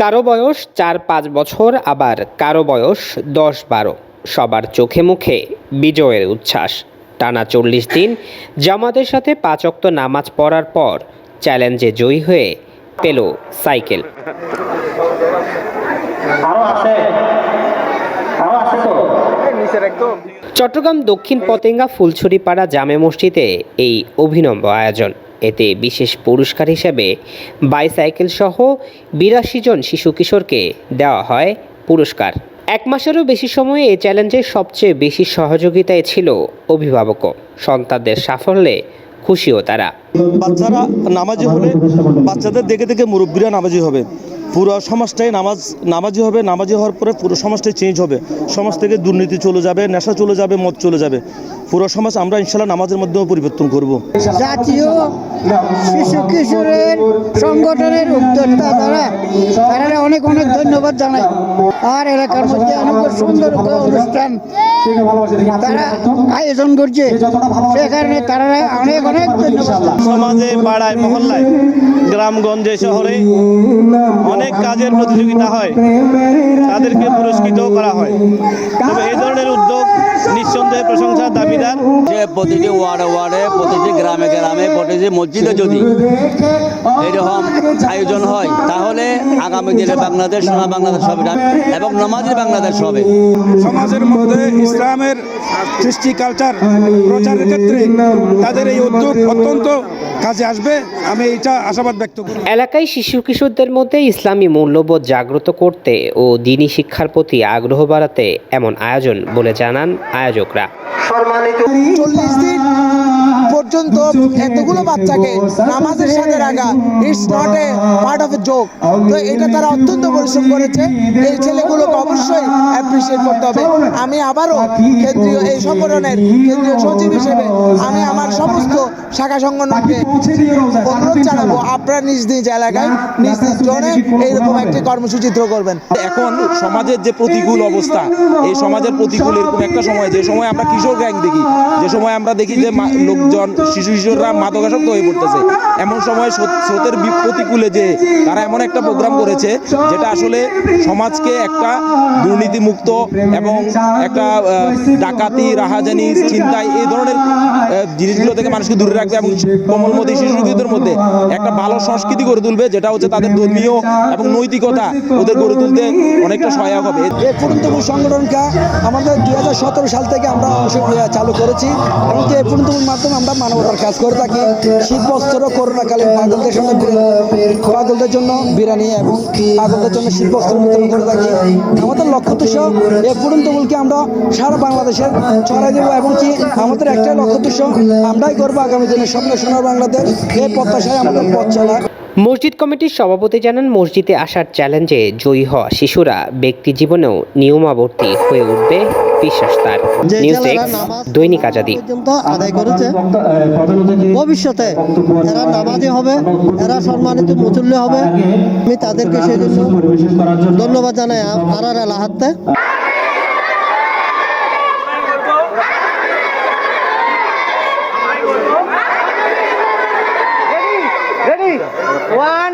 কারও বয়স চার পাঁচ বছর আবার কারও বয়স দশ বারো। সবার চোখে মুখে বিজয়ের উচ্ছ্বাস। টানা চল্লিশ দিন জামাতের সাথে পাঁচ অক্ত নামাজ পড়ার পর চ্যালেঞ্জে জয়ী হয়ে পেল সাইকেল। চট্টগ্রাম দক্ষিণ পতেঙ্গা ফুলছড়িপাড়া জামে মসজিদে এই অভিনব আয়োজন। এতে বিশেষ পুরস্কার হিসেবে বাইসাইকেল সহ বিরাশি জন শিশু কিশোরকে দেওয়া হয় পুরস্কার। এক মাসেরও বেশি সময়ে এই চ্যালেঞ্জে সবচেয়ে বেশি সহযোগিতায় ছিল অভিভাবকও। সন্তানদের সাফল্যে খুশিও তারা। বাচ্চারা নামাজি হলে বাচ্চাদের দেখে দেখে মুরব্বীরা নামাজি হবে। পুরো সমাজটাই নামাজ, নামাজি হবে, নামাজি হওয়ার পরে পুরো সমাজটাই চেঞ্জ হবে। সমাজ থেকে দুর্নীতি চলে যাবে, নেশা চলে যাবে, মদ চলে যাবে। পুরো সমাজ আমরা ইনশাল্লাহ নামাজের মাধ্যমে পরিবর্তন করব। জাতীয় শিশু কিশোরের সংগঠনের উদ্যোক্তা যারা তারা অনেক অনেক ধন্যবাদ জানাই। আর এলাকার মধ্যে অনেক সুন্দর অনুষ্ঠান তারা আয়োজন করছে। সে কারণে তারা অনেক অনেক ধন্যবাদ। সমাজে পাড়ায় মহল্লায় গ্রামগঞ্জে শহরে অনেক কাজের প্রতিযোগিতা হয়। তাদেরকে পুরস্কৃত করা হয়। তবে এই ধরনের উদ্যোগ নিঃসন্দেহে প্রশংসার দাবিদার। যে প্রতিটি ওয়ার্ডে ওয়ার্ডে প্রতিটি গ্রামে গ্রামে প্রতিটি মসজিদে যদি এরকম আয়োজন হয় তাহলে আগামী দিনে বাংলাদেশ সোনা বাংলাদেশ হবে না এবং নমাজের বাংলাদেশ হবে। সমাজের মধ্যে ইসলামের কৃষ্টি কালচার প্রচারের ক্ষেত্রে তাদের এই উদ্যোগ অত্যন্ত কাজে আসবে আমি এটা আশাবাদ ব্যক্ত করি এলাকায় শিশু কিশোরদের মধ্যে ইসলামী মূল্যবোধ জাগ্রত করতে ও দিনী শিক্ষার প্রতি আগ্রহ বাড়াতে এমন আয়োজন বলে জানান আয়োজকরা। চল্লিশ দিন পর্যন্ত এতগুলো বাচ্চাকে নামাজের সাথে রাখা it's not a part of a joke তো এটা তারা অত্যন্ত পরিশ্রম করেছে। এই ছেলেগুলোকে অবশ্যই অ্যাপ্রিসিয়েট করতে হবে। আমি আবারও কেন্দ্রীয় এই সংগঠনের কেন্দ্রীয় সচিব হিসেবে আমি আমার সমস্ত শাখা সংগঠনকে অনুরোধ জানাব। আপনারা নিজ নিজ এলাকায় নিজ নিজ জনে এইরকম একটি কর্মসূচিত্র করবেন। এখন সমাজের যে প্রতিকূল অবস্থা, এই সমাজের প্রতিকূল এরকম একটা সময়, যে সময় আমরা কিশোর গ্যাং দেখি, যে সময় আমরা দেখি যে লোকজন শিশু কিশোররা মাদকাসক্ত হয়ে পড়তেছে। এমন সময় স্রোতের প্রতিকূলে যে তারা এমন একটা প্রোগ্রাম করেছে, যেটা আসলে সমাজকে একটা দুর্নীতিমুক্ত এবং একটা ডাকাতি, রাহাজানি চিন্তায় এই ধরনের জিনিসগুলো থেকে মানুষকে দূরে রাখবে এবং কোমলমতি শিশুদের মধ্যে একটা ভালো সংস্কৃতি গড়ে তুলবে, যেটা হচ্ছে তাদের ধর্মীয় এবং নৈতিকতা ওদের গড়ে তুলতে অনেকটা সহায়ক হবে। এই পূর্ণতমূল সংগঠনটা আমাদের দুই হাজার সতেরো সাল থেকে আমরা চালু করেছি, এবং এই পূর্ণতমূল মাধ্যমে আমরা মানবতার কাজ করে থাকি। শীত বস্ত্র করোনাকালীন পাগলদের সঙ্গে পাগলদের জন্য বিরিয়ানি এবং পাগলদের জন্য শীত বস্ত্র বিতরণ করে থাকি। আমাদের লক্ষ্য উদ্দেশ্য এই পূর্ণতমূলকে আমরা সারা বাংলাদেশের ছড়াই দেবো এবং কি আমাদের একটাই লক্ষ্য উদ্দেশ্য আমরাই করব আগামী দিনে স্বপ্ন সোনার বাংলাদেশ। এই প্রত্যাশায় আমাদের পথ চলা। মসজিদ কমিটির সভাপতি জানান মসজিদে আসার চ্যালেঞ্জে জয়ী হওয়া শিশুরা ব্যক্তি জীবনেও নিয়মাবর্তী হয়ে উঠবে বিশ্বাস তার। নিউজ দৈনিক আজাদি। আদায় করেছে ভবিষ্যতে এরা নামাজি হবে এরা সম্মানিত মুতুল্য হবে আমি তাদেরকে সেই জন্য ধন্যবাদ জানাই আর আল্লাহ হাতে